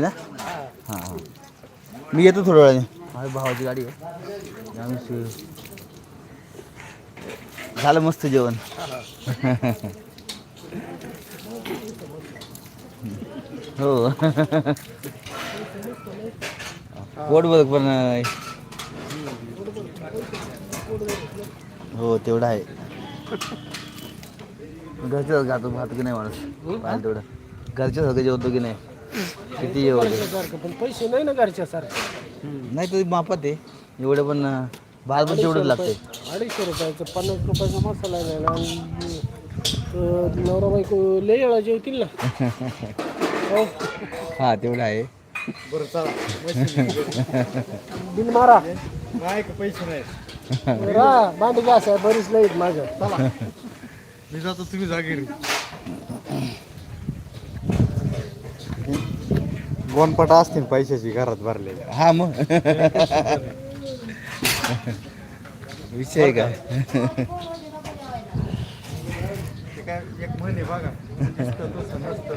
ना? हां हां मी येतो थोड्या वेळाने. माझ्या भावाची गाडी आहे. आम्ही झालं मस्त जेवण. हो. पोट बघ पण हो तेवढं आहे. घरच्या खातो भात की नाही माणूस? तेवढं. घरच्या सगळं जेवतो की नाही? किती पण पैसे नाही ना घरच्या सारखं. नाही तरी मापात आहे. एवढं पण अं, भात पण तेवढंच लागते अडीचशे रुपयाचं पन्नास रुपयाचा मसाला घ्यायला आणि अं, नवरा बायको लय वेळा जेवतील ना. हो. हा तेवढं आहे. बिल मारा. नाही का पैसे नाही? रा भांडी घास आहे बरीच लईट माझं चला. मी जातो तुम्ही जागेरी गोनपटा असतील पैशाची घरात भरलेल्या हा मग. विषय का? ते काय एक महिने बघा. दिसतं तसं नसतं.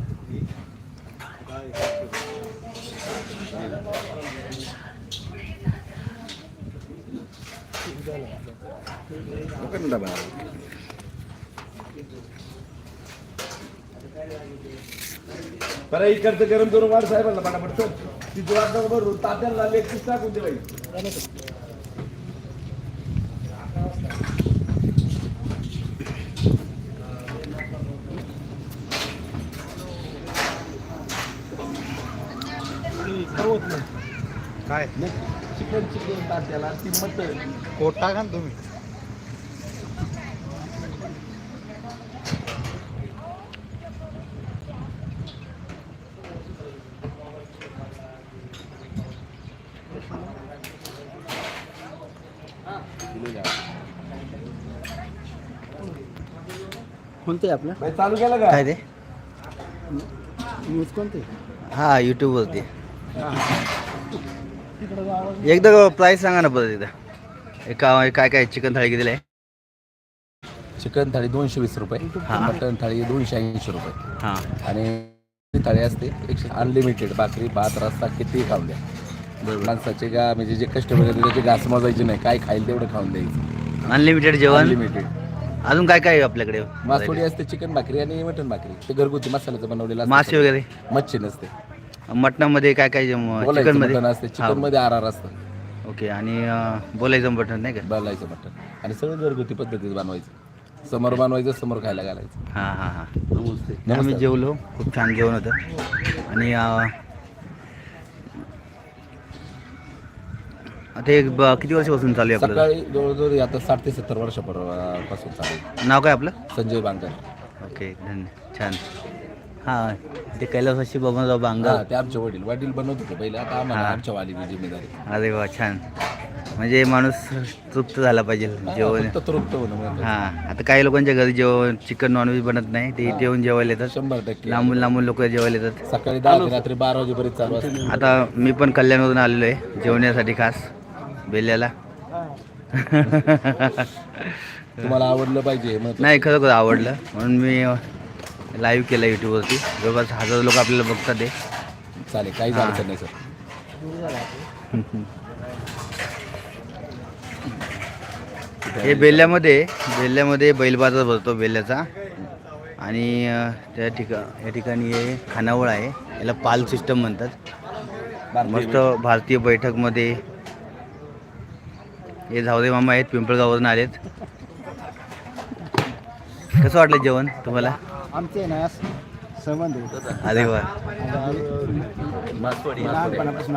बरं इकडचं गरम करून वाढ साहेबांना पटापट चल तिची वाट नको भरू तात्याला लेग पीस टाकून दे बाई खावत नाही काय? चिकन चिकन तात्याला ती मटन कोट ना तुम्ही. कोणते आपलं? चालू केलं का? काय ते? न्यूज कोणते? हा यूट्यूबवरती एकदा प्राईस सांगा ना परत एकदा. एका काय काय चिकन थाळी कितीला आहे? चिकन थाळी दोनशे वीस रुपये हा. मटन थाळी दोनशे ऐंशी रुपये. हां. आणि थाळी असते एकशे अनलिमिटेड भाकरी भात रस्ता कितीही खाऊन द्या. माणसाचे का म्हणजे जे कस्टमर येते त्याचे घास मोजायचे नाही. काय खाईल तेवढं खाऊन द्यायचं. अनलिमिटेड जेवण? अनलिमिटेड अजून काय काय आहे आपल्याकडे? मासोडी असते चिकन भाकरी आणि मटन भाकरी. ते घरगुती मसाल्याचं बनवलेलं. मासे वगैरे? मच्छी नसते. मटणामध्ये काय काय चिकनमध्ये असते चिकनमध्ये आर आर असतं. ओके आणि अं, बोलायचं मटण नाही का? बोलायचं मटन आणि सगळं घरगुती पद्धतीत बनवायचं. समोर बनवायचं समोर खायला घालायचं. हां हां हां. नमस्ते. आम्ही जेवलो खूप छान जेवण होतं. आणि अं, आता एक ब- किती वर्षापासून चालू आहे आपलं? सकाळी जवळजवळ आता साठ ते सत्तर वर्षापासून चालू आहे. नाव काय आपलं? संजय बांगर ओके धन्य छान. हां ते कैलासवासी बबनराव बांगर हा ते आमचे वडील. वडील बनवत होते पहिले. आता आम्हाला हा. आमच्या वालीची जिम्मेदारी. अरे वा छान. म्हणजे माणूस तृप्त झाला पाहिजे जेवण फक्त तृप्त होणं महत्त्वाचं. हां आता काही लोकांच्या घरी जेवण चिकन नॉनव्हेज बनत नाही. ते इथे येऊन जेवायला येतात. शंभर टक्के. लांबून लांबून लोक जेवायला येतात. सकाळी दहा ते रात्री बारा वाजेपर्यंत चालू असते. आता मी पण कल्याणवरून आलेलो आहे जेवण्यासाठी खास बेल्याला. तुम्हाला आवडलं पाहिजे मग नाही खरोखर आवडलं. म्हणून मी लाईव्ह केलं यूट्यूबवरती जवळपास हजारो लोक आपल्याला बघतात ते. चालेल काही हा. अडचण नाही सर. हे बेल्ल्यामध्ये बेल्ल्यामध्ये बैल बाजार भरतो बेल्ल्याचा. आणि अं, त्या ठिका या ठिकाणी हे खानावळ आहे. याला पाल सिस्टम म्हणतात. मस्त भारतीय बैठकमध्ये. हे झावरे मामा आहेत पिंपळगाववरून आलेत. कसं वाटलं जेवण तुम्हाला? आमचे ना संबंध आहे. अरे वा. लहानपणापासून